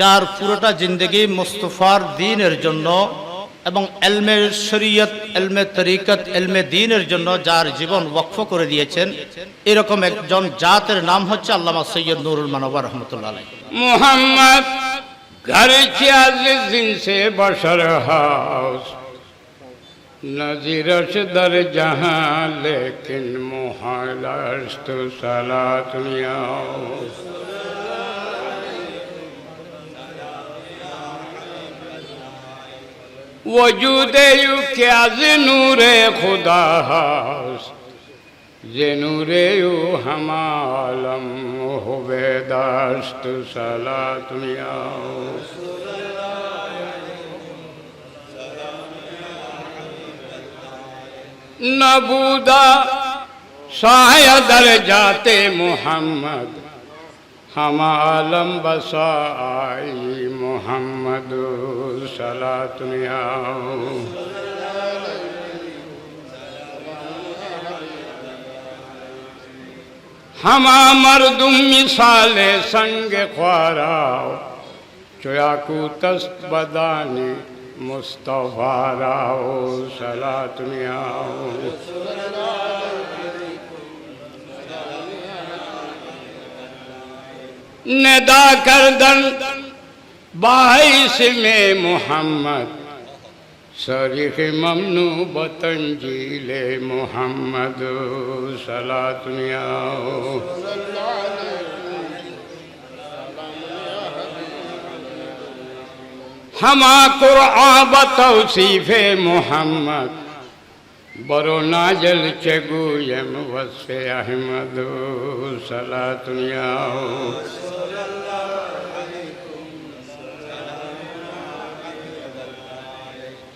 যার পুরোটা জিন্দগি মুস্তফার দিনের জন্য এবং এলমে শরীয়ত, এলমে তরিকত, এলমে দিনের জন্য যার জীবন বক্ফ করে দিয়েছেন, এরকম একজন জাতের নাম হচ্ছে আল্লামা সৈয়দ নুরুল মানবা রহমতুল্লাহ মোহাম্মদ, ঘরে লেকিন মোহালাস وجود یو از نور خدا هاست ز نور یو هم عالم هوه داشت صلات میاو نبودا، سایہ در جاتے محمد ہم عالم بسائی محمد صلاح دنیا ہما مردم مثال سنگ خواراؤ چویا کو تست بدانی مستفارا سلا صلاح ندا کردن باعث میں محمد سریخ ممنوع بتنجیل محمد صلاة میاؤ ہما قرآن بتوصیف محمد برو ناجل چگو وصف احمد صلاة دنیا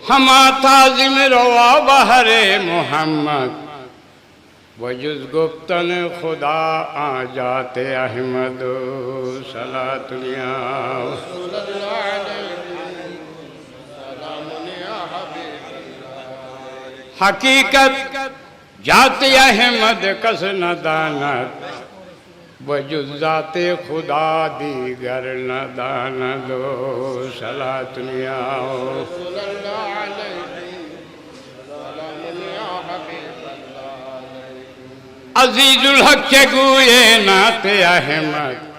ہما تازم روا بہر محمد. وجز گفتن خدا آ جاتے احمد صلاة دنیا حقیقت جاتی احمد کس نہ دانت۔ وجود ذات خدا دیگر، نہ دانت دو صلاح دنیا۔ عزیز الحق کے گوئے نات احمد۔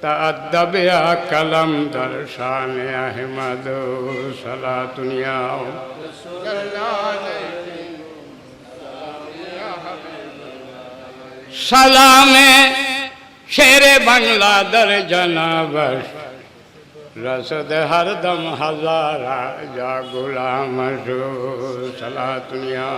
تعدب یا کلم درشان احمد سلات نیا ہو رسول اللہ علیہ সালামে শেরে বাংলা দর জনাবর রসদ হরদম হাজারা যা গুলাম সালা দুনিয়া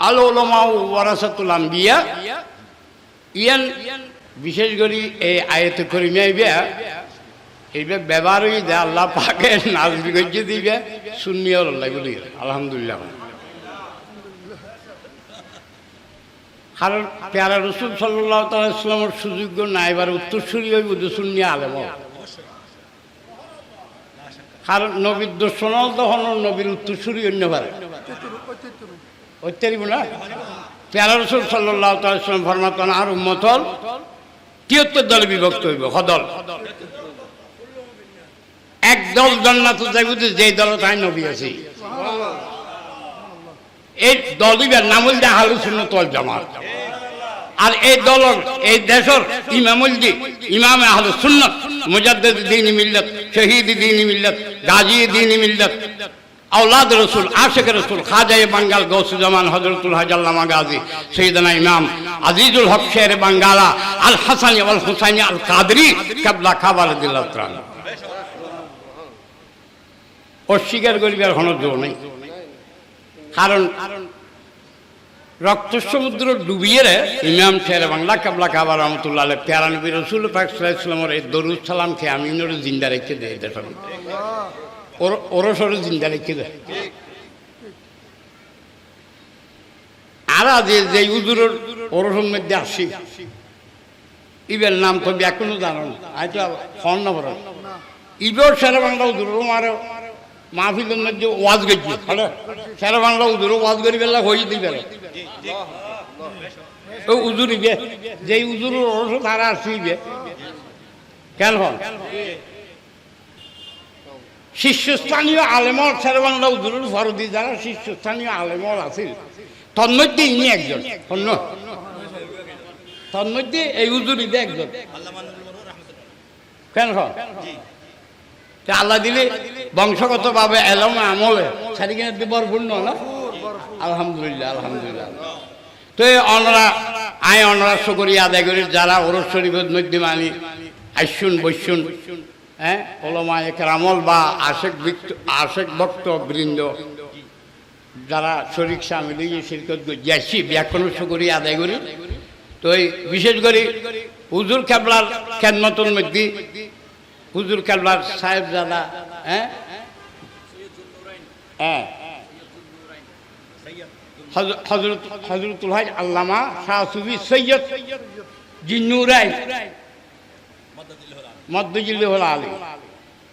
আল ওলমা ওয়ারাসাতুল আম্বিয়া ইয়ান বিশেষ করে এই আয়ত করিমিয়া এইবে ব্যবহার হয়ে দেয়, আল্লাহ পাকে নাজবি গজ্জে দিবে শূন্য আল্লাহ বলি, আলহামদুলিল্লাহ। কারণ পেয়ারা রসুল সাল্লাহ তালামের সুযোগ্য না এবার উত্তরসূরি হইব শূন্য আলেম। কারণ নবীর দর্শনল তখন নবীর উত্তরসূরি অন্য অত্যারিব না? পেয়ারা রসুল সাল্লাহ তালাম ফরমাতন আর উম্মতল তিয়াত্তর দলে বিভক্ত হইব সদল এক দল জন্নাত যে দল তাই নবী আছে। এই দলিবের নাম হল যে আহলু সুন্নত ওয়াল জামাত। আর এই দল এই দেশের ইমামুল দি ইমাম আহলু সুন্নত, মুজাদ্দিদ দিন মিল্লত, শহীদ দিন মিল্লত, গাজী দিন মিল্লত আউলাদ রসুল, আশেখ রসুল, খাজাই বাঙ্গাল, গৌসুজ্জামান হজরতুল হাজাল্লামা গাজী, সৈয়দনা ইমাম আজিজুল হক শের বাঙ্গালা, আল হাসানি আল হুসাইনি আল কাদরি, কাবলা খাবার দিল্লাহ অস্বীকার করিবার কোনো জোর নেই। কারণ রক্ত সমুদ্র ডুবিয়ে ইমাম শের বাংলা কাবলা কাবার রহমতুল্লাহ প্যারা নবী রসুল পাকসালামের এই দরুদ সালামকে আমি ওর জিন্দা রেখে দেয় দেখুন ওর ওরও জিন্দা রেখে দেয়। আর আজ যে উজুরের ওরসের মধ্যে আসি। ইবের নাম তো এখনও জানো আইতো ফোন নম্বর ইবের সেরা বাংলা উজুর মারো। মাহফিলের মধ্যে ওয়াজ গেছি। হ্যালো। সেরা বাংলা উজুর ওয়াজ করি বেলা হয়ে দিই বেলা ও উজুরিবে যে উজুরের অর্থ তারা আসিবে কেন হন শীর্ষস্থানীয় আলেমর সেরবান্লা উজুরুল ফরদি যারা শীর্ষস্থানীয় আলেমর আছিল। তন্মধ্যে ইনি একজন। অন্য। তন্মধ্যে এই উজুরিবে একজন। কেন হন তা আল্লাহ দিলে বংশগতভাবে এলম আমলে। সারিকিনে বরপূর্ণ না? আলহামদুলিল্লাহ আলহামদুলিল্লাহ। তো এই অনরা, আয় অনরা সকরি আদায় করি যারা ওরস শরীফের মধ্যে মানি আইসুন বৈশুন হ্যাঁ ওলমা একরামল বা আশেক আশেক ভক্ত বৃন্দ, যারা শরিক সামিল শিরকত যাচ্ছি ব্যাকরণ সকরি আদায় করি। তো এই বিশেষ করে হুজুর কেবলার খেদমতন মধ্যে হুজুর কেবলার সাহেব দাদা হ্যাঁ হ্যাঁ হজ- হজরত হজরতুল হাজ আল্লামা শাহ সুফি সৈয়দ জিন্নুরাই মদ্দজিল্লি হল আলী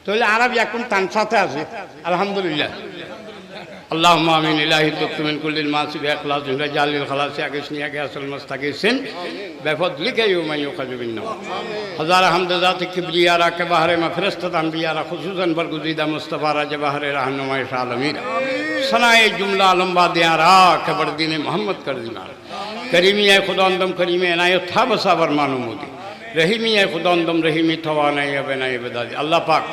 তাহলে আরব এখন তান সাথে আছে আলহামদুলিল্লাহ اللهم امين الهي تبت من كل المعاصي باخلاص رجال الخلاص اكسني اكاس المستقيسين بفضلك يوما يؤخذ بالنوم. ہزارہ حمد ذات کبلی آرا کے بہر مفرستت انبیاء را خصوصاً برگزیدہ مصطفیٰ را جبہر رہنماء شالمیر سنائے جملہ لمبا دیاں را کہ بردین محمد کر دینا کریمی اے خدا اندم کریمی اے نائے تھا بسا برمانو مودی. رحیمی اے خدا اندم رحیمی توانا اے بینائی بدا دی. اللہ پاک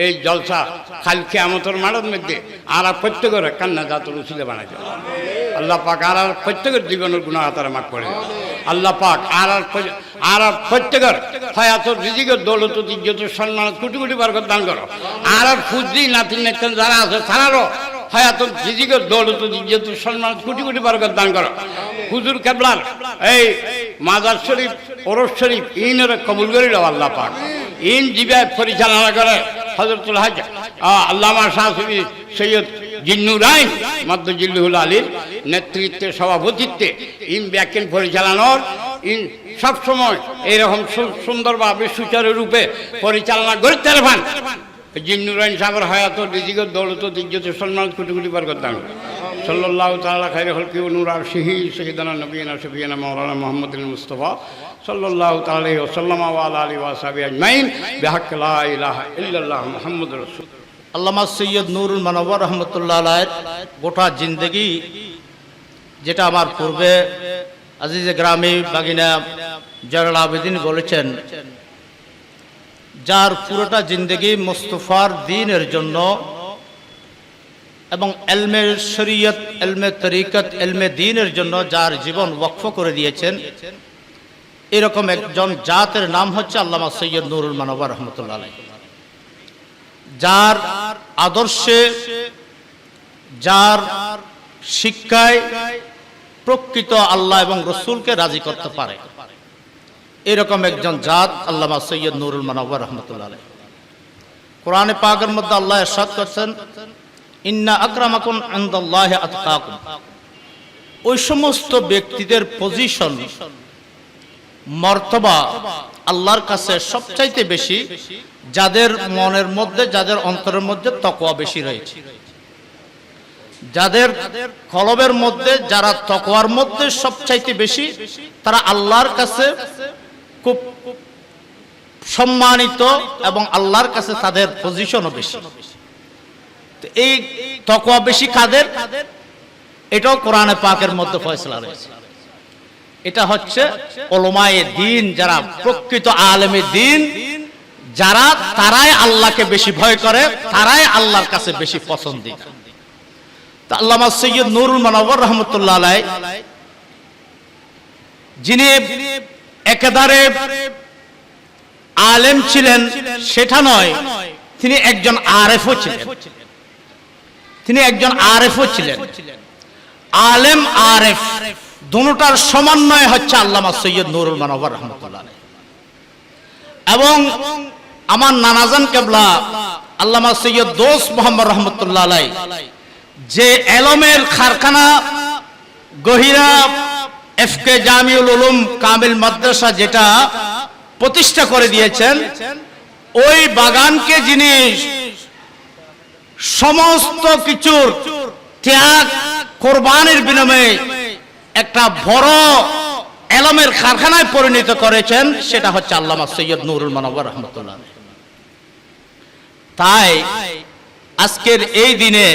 اے جلسہ خلق آمتر مرد مدی آرہ پتگو رکن رکھن نزات الوسیلے بنا جائے আল্লাহ পাক আর আর প্রত্যেকের জীবনের গুণা তারা মাক করে। আল্লাহ পাক আর আর আর আর প্রত্যেকের হয়াতর রিজিকের দৌলত, ইজ্জত, সম্মান কোটি কোটি বরকত দান করো। আর আর ফুজি নাতিন নেতেন যারা আছে, তারারও হায়াতুল রিজিকের দৌলত, ইজ্জত, সম্মান কোটি কোটি বরকত দান করো। হুজুর কেবলার এই মাজার শরীফ ওরস শরীফ, ইনের কবুল করিল আল্লাহ পাক। ইন জিবায় পরিচালনা করে হজরতুল হাজ। আল্লামা শাহ সৈয়দ জিন্নুরাইন মধ্য জিল্লুল আলীর নেতৃত্বে, সভাপতিত্বে ইন ব্যাকেন পরিচালনার, ইন সবসময় এইরকম সু- সুন্দরভাবে সুচারুরূপে পরিচালনা করতে পারেন জিন্নুরাইন সাগর হায়াত রিজিগত দৌলত ইজ্জত সম্মান কোটি কোটি বার করতাম সাল্লাল্লাহু তাআলা খাইরে হলকি ও নূর আরশিহি সাইয়্যিদানা নবিয়িনা শফিয়ানা মাওলানা মুহাম্মদুল মুস্তাফা সাল্লাল্লাহু তাআলা আলাইহি ওয়া সাল্লাম ওয়া আলা আলিহি ওয়া সাহবিহি আজমাইন। বিহাক্ক লা ইলাহা ইল্লাল্লাহ মুহাম্মাদুর রাসূল। আল্লামা সৈয়দ নুরুল মানবর রহমতুল্লাহ গোটা জিন্দগি যেটা আমার পূর্বে আজিজে গ্রামে বাগিনা জয়নাল আবেদিন বলেছেন, যার পুরোটা জিন্দগি মুস্তফার দিনের জন্য এবং এলমে শরীয়ত, এলমে তরিকত, এলমে দিনের জন্য যার জীবন ওয়াকফ করে দিয়েছেন, এরকম একজন জাতের নাম হচ্ছে আল্লামা সৈয়দ নুরুল মানবর রহমতুল্লাহ যার আদর্শে, যার শিক্ষায় প্রকৃত আল্লাহ এবং রসুলকে রাজি করতে পারে। এরকম একজন জাত আল্লামা সৈয়দ নুরুল মানবর রহমতুল্লাহ কোরআনে পাকের মধ্যে আল্লাহ এরশাদ করছেন, ইন্না আকরামাকুম ইনদাল্লাহি আতকাকুম। ওই সমস্ত ব্যক্তিদের পজিশন মর্তবা আল্লাহর কাছে সবচাইতে বেশি, যাদের মনের মধ্যে, যাদের অন্তরের মধ্যে তকোয়া বেশি রয়েছে। যাদের কলবের মধ্যে, যারা তকওয়ার মধ্যে সবচাইতে বেশি, তারা আল্লাহর কাছে খুব সম্মানিত এবং আল্লাহর কাছে তাদের পজিশনও বেশি। এই তকওয়া বেশি কাদের? এটাও কোরআনে পাকের মধ্যে ফয়সলা রয়েছে। এটা হচ্ছে ওলমায়ে দিন, যারা প্রকৃত আলেমে দিন, যারা তারাই আল্লাহকে বেশি ভয় করে, তারাই আল্লাহর কাছে বেশি পছন্দ আল্লামা সৈয়দ নুরুল মানবর রহমতুল্লাহ যিনি একেবারে আলেম ছিলেন, সেটা নয়, তিনি একজন আরেফও ছিলেন। তিনি একজন আরেফও ছিলেন। আলেম, আরেফ, দুটার সমন্বয় হচ্ছে আল্লামা সৈয়দ নুরুল মানবর রহমতুল্লাহ এবং আমার নানাজান কেবলা, আল্লামা সৈয়দ দোস মোহাম্মদ রহমতুল্লাহ যে এলমের কারখানা, গহিরা এফকে জামিউল উলুম কামিল মাদ্রাসা যেটা প্রতিষ্ঠা করে দিয়েছেন, ওই বাগানকে যিনি সমস্ত কিছুর ত্যাগ, কোরবানির বিনিময়ে একটা বড় এলমের কারখানায় পরিণত করেছেন, সেটা হচ্ছে আল্লামা সৈয়দ নুরুল মানবর রহমতুল্লাহ তাই আজকের এই দিনে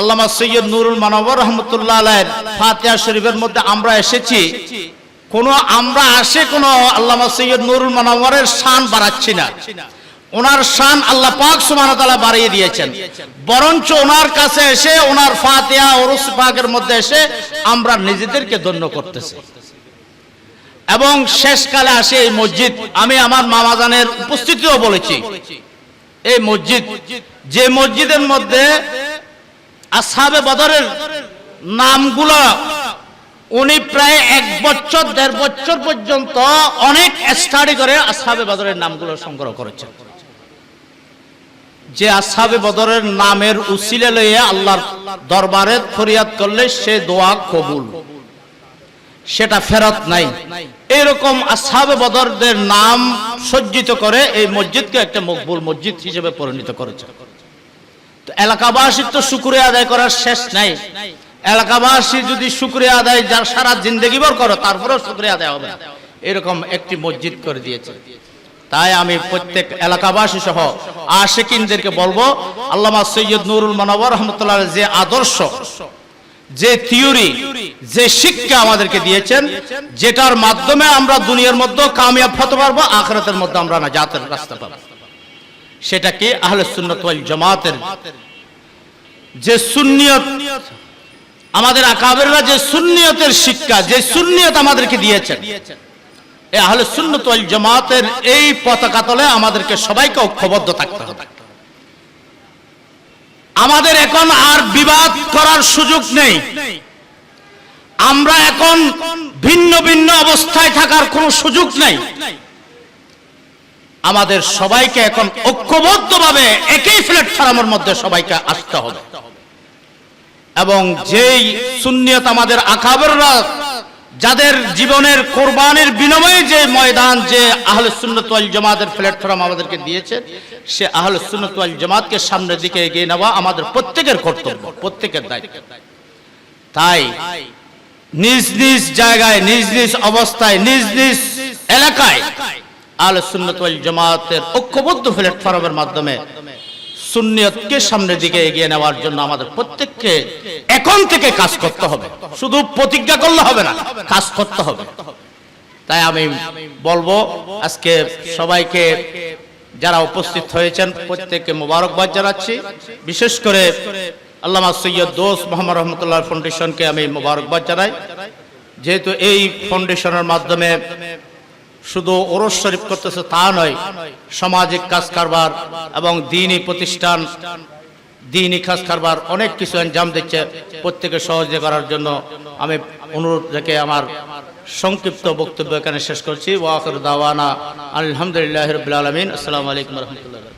আল্লামা সৈয়দ নুরুল মানবর রহমতুল্লাহ আলাইয়ের ফাতিহা শরীফের মধ্যে আমরা এসেছি। কোন আমরা আসে কোন আল্লামা সৈয়দ নুরুল মানবরের শান বাড়াচ্ছি না। ওনার শান আল্লাহ পাক তাআলা বাড়িয়ে দিয়েছেন। বরঞ্চ ওনার কাছে এসে, ওনার ফাতিহা ওরস পাকের মধ্যে এসে আমরা নিজেদেরকে ধন্য করতেছি। এবং শেষকালে আসে এই মসজিদ। আমি আমার মামাজানের উপস্থিতিও বলেছি। এই মসজিদ, যে মসজিদের মধ্যে আসহাবে বদরের নামগুলো, উনি প্রায় এক বছর, দেড় বছর পর্যন্ত অনেক স্টাডি করে আসহাবে বদরের নামগুলো সংগ্রহ করেছেন। যে আসহাবে বদরের নামের উসিলে লইয়ে আল্লাহর দরবারে ফরিয়াদ করলে সে দোয়া কবুল। সেটা ফেরত নাই। এরকম আসহাবে বদরদের নাম সজ্জিত করে এই মসজিদকে একটা মকবুল মসজিদ হিসেবে পরিণত করেছে এলাকাবাসীর তো শুক্রিয়া আদায় করার শেষ নাই। এলাকাবাসী যদি শুক্রিয়া আদায় যার সারা জিন্দগি ভর করো, তারপরেও শুক্রিয়া আদায় হবে এরকম একটি মসজিদ করে দিয়েছে। তাই আমি প্রত্যেক এলাকাবাসী সহ আশেকিনদেরকে বলব, আল্লামা সৈয়দ নুরুল মানবর রহমতুল্লাহ যে আদর্শ, যে থিওরি, যে শিক্ষা আমাদেরকে দিয়েছেন, যেটার মাধ্যমে আমরা দুনিয়ার মধ্যে কামিয়াব হতে পারব, আখরাতের মধ্যে আমরা না জাতের রাস্তা পাবো। সেটা কি আহলে সুন্নত ওয়াল জামাতের যে সুন্নিয়ত, আমাদের আকাবেররা যে সুন্নিয়তের শিক্ষা, যে সুন্নিয়ত আমাদেরকে দিয়েছেন এই আহলে সুন্নত ওয়াল জামাতের এই পতাকা তলে আমাদেরকে সবাইকে ঐক্যবদ্ধ থাকতে হবে। আমাদের এখন আর বিবাদ করার সুযোগ নেই। আমরা এখন ভিন্ন ভিন্ন অবস্থায় থাকার কোনো সুযোগ নেই। আমাদের সবাইকে এখন ঐক্যবদ্ধভাবে একই প্ল্যাটফর্মের মধ্যে সবাইকে আসতে হবে। এবং যেই সুন্নিয়ত আমাদের আকাবেররা, যাদের জীবনের কোরবানির বিনিময়ে যে ময়দান যে আহলে সুন্নত ওয়াল জামাতের প্ল্যাটফর্ম আমাদেরকে দিয়েছে, সে আহলে সুন্নত ওয়াল জামাতকে সামনের দিকে এগিয়ে নেওয়া আমাদের প্রত্যেকের কর্তব্য, প্রত্যেকের দায়িত্ব। তাই নিজ নিজ জায়গায়, নিজ নিজ অবস্থায়, নিজ নিজ এলাকায় আহলে সুন্নত ওয়াল জামাতের ঐক্যবদ্ধ প্ল্যাটফর্মের মাধ্যমে সুন্নিয়তকে সামনের দিকে এগিয়ে নেওয়ার জন্য আমাদের প্রত্যেককে এখন থেকে কাজ করতে হবে। শুধু প্রতিজ্ঞা করলে হবে না, কাজ করতে হবে। তাই আমি বলব, আজকে সবাইকে যারা উপস্থিত হয়েছেন, প্রত্যেককে মোবারকবাদ জানাচ্ছি। বিশেষ করে আল্লামা সৈয়দ দোস মোহাম্মদ রহমতুল্লাহ ফাউন্ডেশনকে আমি মোবারকবাদ জানাই। যেহেতু এই ফাউন্ডেশনের মাধ্যমে শুধু ওরস শরীফ করতেছে তা নয়, সামাজিক কাজ কারবার এবং দিনই প্রতিষ্ঠান, দিনই কাজ কারবার অনেক কিছু অ্যাঞ্জাম দিচ্ছে প্রত্যেকে সহজে করার জন্য। আমি অনুরোধ রেখে আমার সংক্ষিপ্ত বক্তব্য এখানে শেষ করছি। ওয়াকর দাওয়ানা আলহামদুলিল্লাহ রবিল আলমিন। আসসালামু আলাইকুম রহমতুল্লাহ